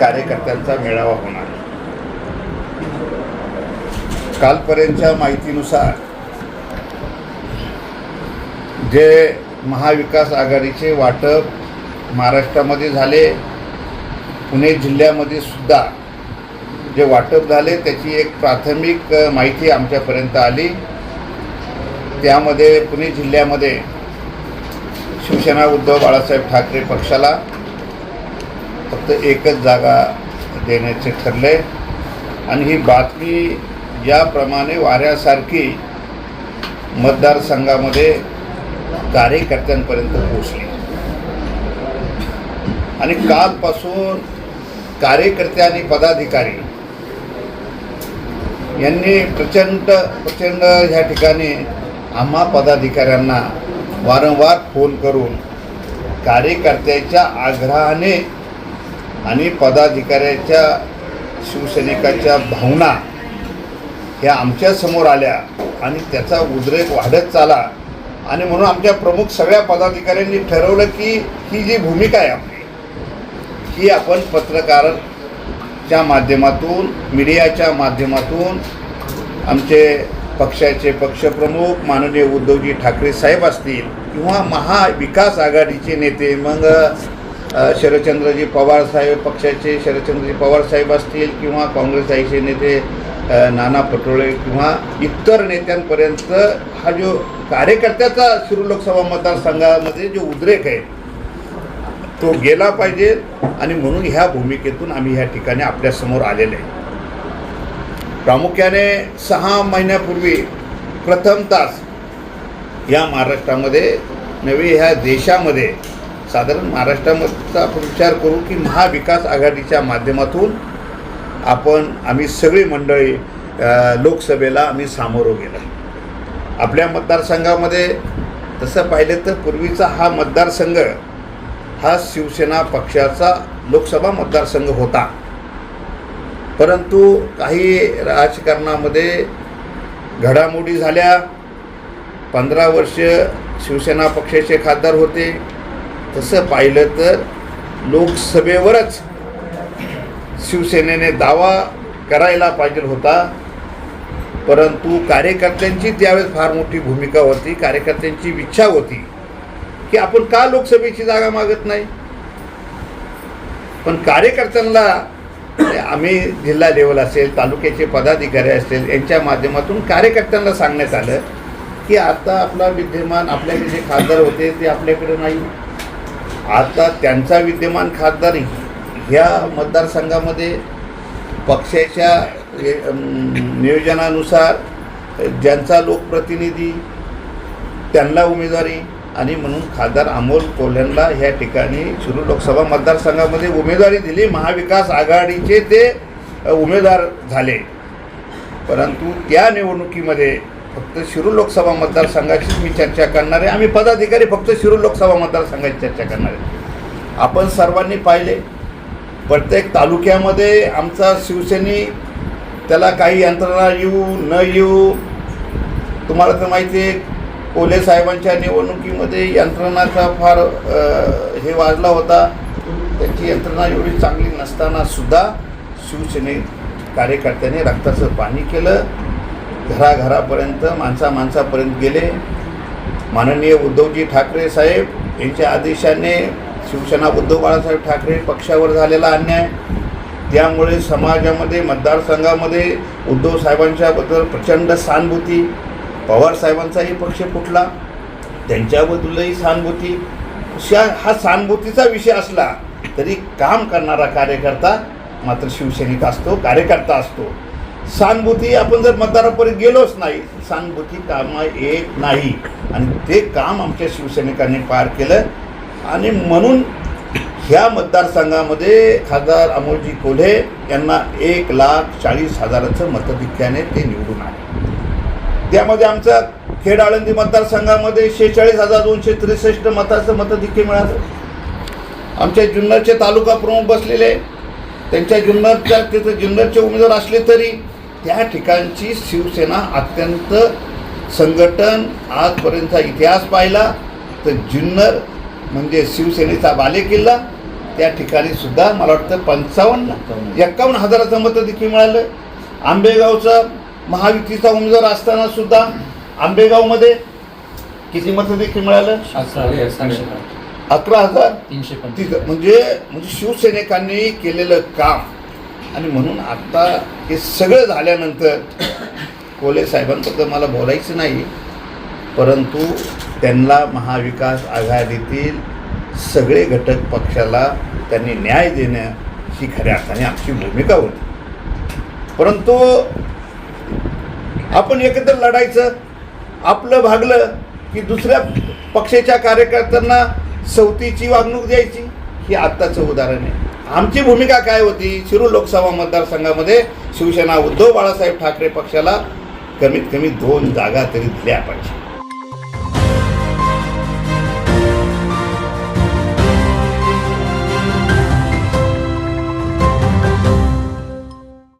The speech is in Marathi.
कार्यकर्त्यांचा मेळावा होणार. कालपर्यंतच्या माहितीनुसार जे महाविकास आघाडीचे वाटप महाराष्ट्रामध्ये झाले पुणे जिल्ह्यामध्ये सुद्धा जे वाटप झाले त्याची एक प्राथमिक माहिती आमच्यापर्यंत आली. त्यामध्ये पुणे जिल्ह्यामध्ये शिवसेना उद्धव बाळासाहेब ठाकरे पक्षाला फक्त एकच जागा देण्याचे ठरले. आणि ही बातमी याप्रमाणे वाऱ्यासारखी मतदारसंघामध्ये कार्यकर्त्यांपर्यंत पोचली आणि कालपासून कार्यकर्ते आणि पदाधिकारी यांनी प्रचंड प्रचंड ह्या ठिकाणी आम्हा पदाधिकाऱ्यांना वारंवार फोन करून कार्यकर्त्याच्या आग्रहाने आणि पदाधिकाऱ्याच्या शिवसैनिकाच्या भावना ह्या आमच्यासमोर आल्या आणि त्याचा उद्रेक वाढत चाला आणि म्हणून आमच्या प्रमुख सगळ्या पदाधिकाऱ्यांनी ठरवलं की ही जी भूमिका आहे आपली ही आपण पत्रकारच्या माध्यमातून मीडियाच्या माध्यमातून आमचे पक्षाचे पक्षप्रमुख माननीय उद्धवजी ठाकरे साहेब असतील किंवा महाविकास आघाडीचे नेते मग शरदचंद्रजी पवार साहेब पक्षाचे शरदचंद्रजी पवार साहेब असतील किंवा काँग्रेस आईचे नेते नाना पटोळे किंवा इतर नेत्यांपर्यंत हा जो कार्यकर्त्याचा शिरू लोकसभा मतदारसंघामध्ये जो उद्रेक आहे तो गेला पाहिजे आणि म्हणून ह्या भूमिकेतून आम्ही ह्या ठिकाणी आपल्यासमोर आलेले आहे. प्रामुख्याने सहा महिन्यापूर्वी प्रथम तास या महाराष्ट्रामध्ये नवे ह्या देशामध्ये साधारण महाराष्ट्रामधचा आपण विचार करू की महाविकास आघाडीच्या माध्यमातून आपण आम्ही सगळी मंडळी लोकसभेला आम्ही सामोरं गेलो. आपल्या मतदारसंघामध्ये तसं पाहिलं तर पूर्वीचा हा मतदारसंघ हा शिवसेना पक्षाचा लोकसभा मतदारसंघ होता. परंतु काही राजकारणामध्ये घडामोडी झाल्या. पंधरा वर्ष शिवसेना पक्षाचे खासदार होते. तसं पाहिलं तर लोकसभेवरच शिवसेनेने दावा करायला पाहिजे होता. परंतु कार्यकर्त्यांची त्यावेळेस फार मोठी भूमिका होती. कार्यकर्त्यांची इच्छा होती की आपण का लोकसभेची जागा मागत नाही? पण कार्यकर्त्यांना म्हणजे आम्ही जिल्हा लेवल असेल तालुक्याचे पदाधिकारी असतील यांच्या माध्यमातून कार्यकर्त्यांना सांगण्यात आलं की आता आपला विद्यमान आपल्याकडे जे खासदार होते ते आपल्याकडे नाही. आता त्यांचा विद्यमान खासदार ह्या मतदारसंघामध्ये पक्षाच्या नियोजनानुसार ज्यांचा लोकप्रतिनिधी त्यांना उमेदवारी आणि म्हणून खासदार अमोल कोल्ह्यांना ह्या ठिकाणी शिरूर लोकसभा मतदारसंघामध्ये उमेदवारी दिली. महाविकास आघाडीचे ते उमेदवार झाले. परंतु त्या निवडणुकीमध्ये फक्त शिरूर लोकसभा मतदारसंघाचीच मी चर्चा करणार आहे. आम्ही पदाधिकारी फक्त शिरूर लोकसभा मतदारसंघाची चर्चा करणार आहे. आपण सर्वांनी पाहिले. प्रत्येक तालुक्यामध्ये आमचा शिवसेनी त्याला काही यंत्रणा येऊ न येऊ तुम्हाला तर माहिती आहे कोले साहेबांच्या निवडणुकीमध्ये यंत्रणाचा फार हे वाजला होता. त्यांची यंत्रणा एवढी चांगली नसताना सुद्धा शिवसेने कार्यकर्त्यांनी रक्ताचं पाणी केलं. घराघरापर्यंत माणसा माणसापर्यंत गेले. माननीय उद्धवजी ठाकरे साहेब यांच्या आदेशाने शिवसेना उद्धव बाळासाहेब ठाकरे पक्षावर झालेला अन्याय. त्यामुळे समाजामध्ये मतदारसंघामध्ये उद्धव साहेबांच्याबद्दल प्रचंड सहानुभूती पवार साहेबांचाही पक्ष फुटला. त्यांच्याबद्दलही सहानुभूती. अशा हा सहानुभूतीचा विषय असला तरी काम करणारा कार्यकर्ता मात्र शिवसैनिक असतो कार्यकर्ता असतो. सहानुभूती आपण जर मतदारापर्यंत गेलोच नाही सहानुभूती कामं येत नाही. आणि ते काम आमच्या शिवसैनिकांनी पार केलं. आणि म्हणून ह्या मतदारसंघामध्ये खासदार अमोलजी कोल्हे यांना एक लाख चाळीस हजाराचं मतधिक्याने ते निवडून आले. त्यामध्ये आमचा खेड आळंदी मतदारसंघामध्ये शेहेचाळीस हजार दोनशे त्रेसष्ट मताचं मतधिक्य मिळालं. आमच्या जुन्नरचे तालुका प्रमुख बसलेले. त्यांच्या जुन्नरच्या तिथं जुन्नरचे उमेदवार असले तरी त्या ठिकाणची शिवसेना अत्यंत संघटन आजपर्यंतचा इतिहास पाहिला तर जुन्नर म्हणजे शिवसेनेचा बालेकिल्ला त्या ठिकाणी सुद्धा मला वाटतं पंचावन्न एक्कावन्न हजाराचं मतं देखील मिळालं. आंबेगावचा महायुतीचा उमेदवार असताना सुद्धा आंबेगावमध्ये किती मतं देखील मिळालं? अकरा हजार तीनशे म्हणजे म्हणजे शिवसैनिकांनी केलेलं काम आणि म्हणून आता हे सगळं झाल्यानंतर कोले साहेबांबद्दल मला बोलायचं नाही परंतु त्यांना महाविकास आघाडीतील सगळे घटक पक्षाला त्यांनी न्याय देणं ही खऱ्या अर्थाने आमची भूमिका होती. परंतु आपण एकत्र लढायचं आपलं भागलं की दुसऱ्या पक्षाच्या कार्यकर्त्यांना सवतीची वागणूक द्यायची ही आत्ताचं उदाहरण आहे. आमची भूमिका काय होती? शिरूर लोकसभा मतदारसंघामध्ये शिवसेना उद्धव बाळासाहेब ठाकरे पक्षाला कमीत कमी दोन जागा तरी दिल्या पाहिजे.